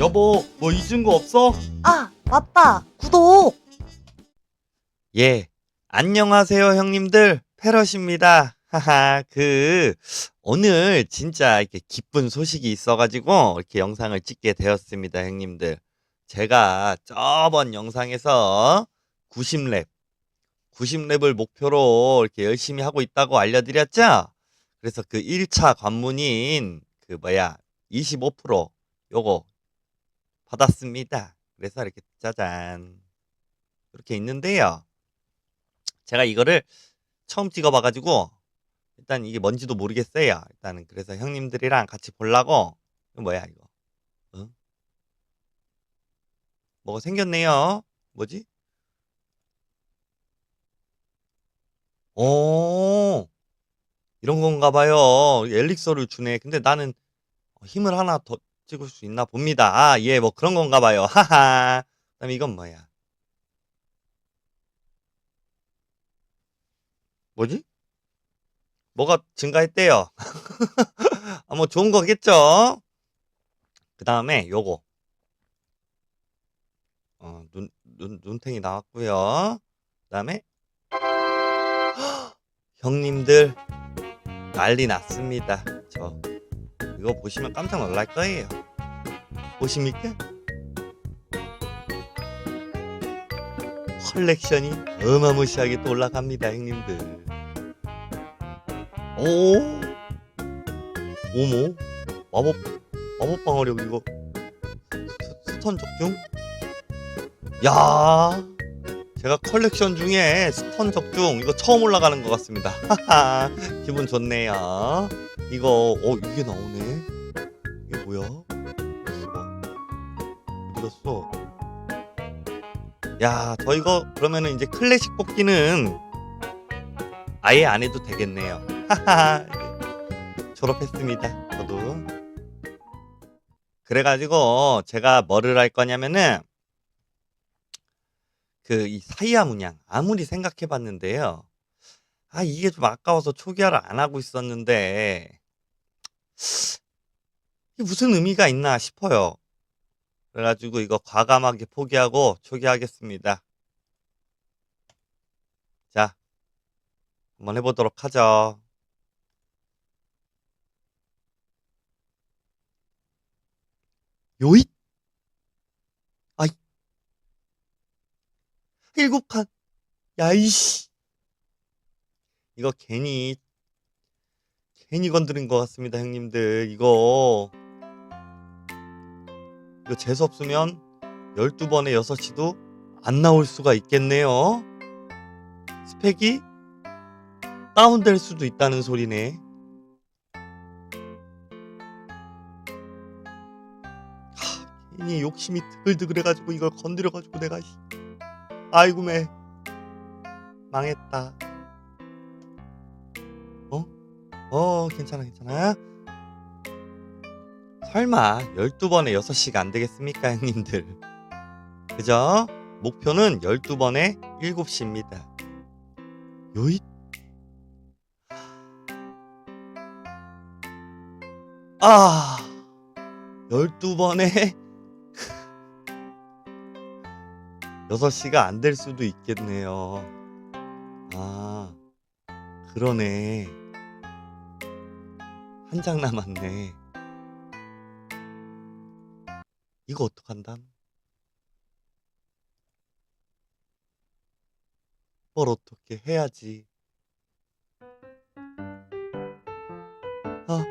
여보, 뭐 잊은 거 없어? 아, 맞다. 구독. 예. 안녕하세요, 형님들. 페럿입니다. 하하, 그, 오늘 진짜 이렇게 기쁜 소식이 있어가지고 이렇게 영상을 찍게 되었습니다, 형님들. 제가 저번 영상에서 90랩, 90랩을 목표로 이렇게 열심히 하고 있다고 알려드렸죠? 그래서 그 1차 관문인 그 뭐야, 25% 요거 받았습니다. 그래서 이렇게 짜잔. 이렇게 있는데요. 제가 이거를 처음 찍어봐가지고 일단 이게 뭔지도 모르겠어요. 일단은 그래서 형님들이랑 같이 보려고 이거 뭐야 이거? 어? 뭐가 생겼네요. 뭐지? 오 이런 건가 봐요. 엘릭서를 주네. 근데 나는 힘을 하나 더 찍을 수 있나 봅니다. 아, 예, 뭐 그런 건가 봐요. 하하. 그 다음에 이건 뭐야? 뭐지? 뭐가 증가했대요. 아, 뭐 좋은 거겠죠? 그 다음에 요거. 어, 눈, 눈, 눈탱이 나왔고요. 그 다음에 형님들 난리 났습니다. 저 이거 보시면 깜짝 놀랄 거예요. 보십니까? 컬렉션이 어마무시하게 또 올라갑니다, 형님들. 오, 오모, 마법, 마법 방어력 이거 스- 스턴 적중? 야, 제가 컬렉션 중에 스턴 적중 이거 처음 올라가는 것 같습니다. 하하, 기분 좋네요. 이거, 어, 이게 나오네. 이게 뭐야? 이거 어디 갔어? 야, 저 이거 그러면은 이제 클래식 뽑기는 아예 안 해도 되겠네요. 하하. 졸업했습니다. 저도. 그래가지고 제가 뭐를 할 거냐면은 그 이 사이아 문양 아무리 생각해 봤는데요. 아 이게 좀 아까워서 초기화를 안 하고 있었는데 이게 무슨 의미가 있나 싶어요. 그래가지고 이거 과감하게 포기하고 초기화하겠습니다. 자, 한번 해보도록 하죠. 요잇! 아이. 일곱 칸. 야이씨. 이거 괜히, 괜히 건드린 것 같습니다, 형님들. 이거. 이거 재수 없으면 12번에 6시도 안 나올 수가 있겠네요. 스펙이 다운될 수도 있다는 소리네. 하, 괜히 욕심이 드글드글 해가지고 이걸 건드려가지고 내가 씨. 아이고 매 망했다. 어? 어 괜찮아 괜찮아. 설마 12번에 6시가 안 되겠습니까 형님들. 그죠? 목표는 12번에 7시입니다. 요잇 아 12번에 6시가 안 될 수도 있겠네요. 아 그러네. 한 장 남았네. 이거 어떡한담? 뭘 어떻게 해야지. 아,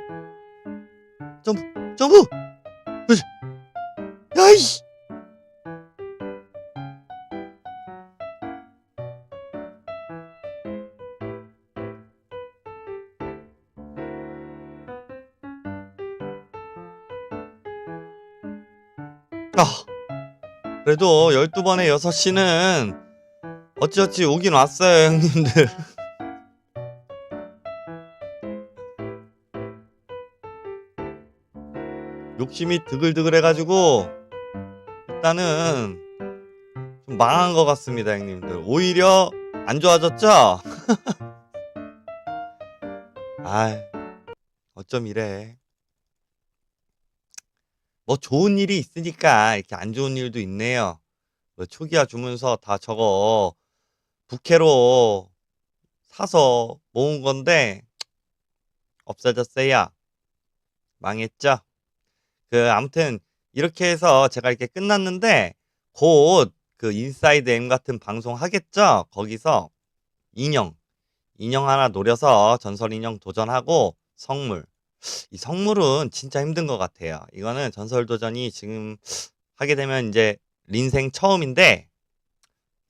점프, 점프! 그래도 12번에 6시는 어찌어찌 오긴 왔어요, 형님들. 욕심이 드글드글 해가지고 일단은 좀 망한 것 같습니다, 형님들. 오히려 안 좋아졌죠? 아, 어쩜 이래. 뭐 좋은 일이 있으니까 이렇게 안 좋은 일도 있네요. 뭐 초기화 주문서 다 저거 부캐로 사서 모은 건데 없어졌어요. 망했죠? 그 아무튼 이렇게 해서 제가 이렇게 끝났는데 곧 그 인사이드 M 같은 방송 하겠죠? 거기서 인형 인형 하나 노려서 전설 인형 도전하고 성물 이 성물은 진짜 힘든 것 같아요. 이거는 전설 도전이 지금 하게 되면 이제 린생 처음인데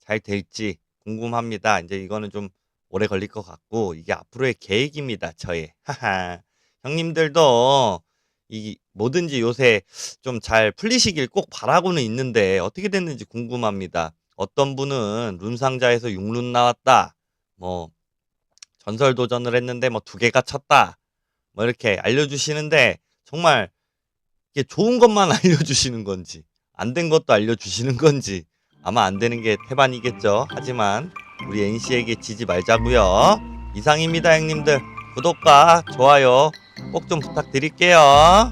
잘 될지 궁금합니다. 이제 이거는 좀 오래 걸릴 것 같고 이게 앞으로의 계획입니다. 저의 하하 형님들도 이 뭐든지 요새 좀 잘 풀리시길 꼭 바라고는 있는데 어떻게 됐는지 궁금합니다. 어떤 분은 룬상자에서 6룬 나왔다. 뭐 전설 도전을 했는데 뭐 두 개가 쳤다. 뭐 이렇게 알려주시는데 정말 이게 좋은 것만 알려주시는 건지 안 된 것도 알려주시는 건지 아마 안 되는 게 태반이겠죠. 하지만 우리 NC에게 지지 말자고요. 이상입니다, 형님들. 구독과 좋아요 꼭 좀 부탁드릴게요.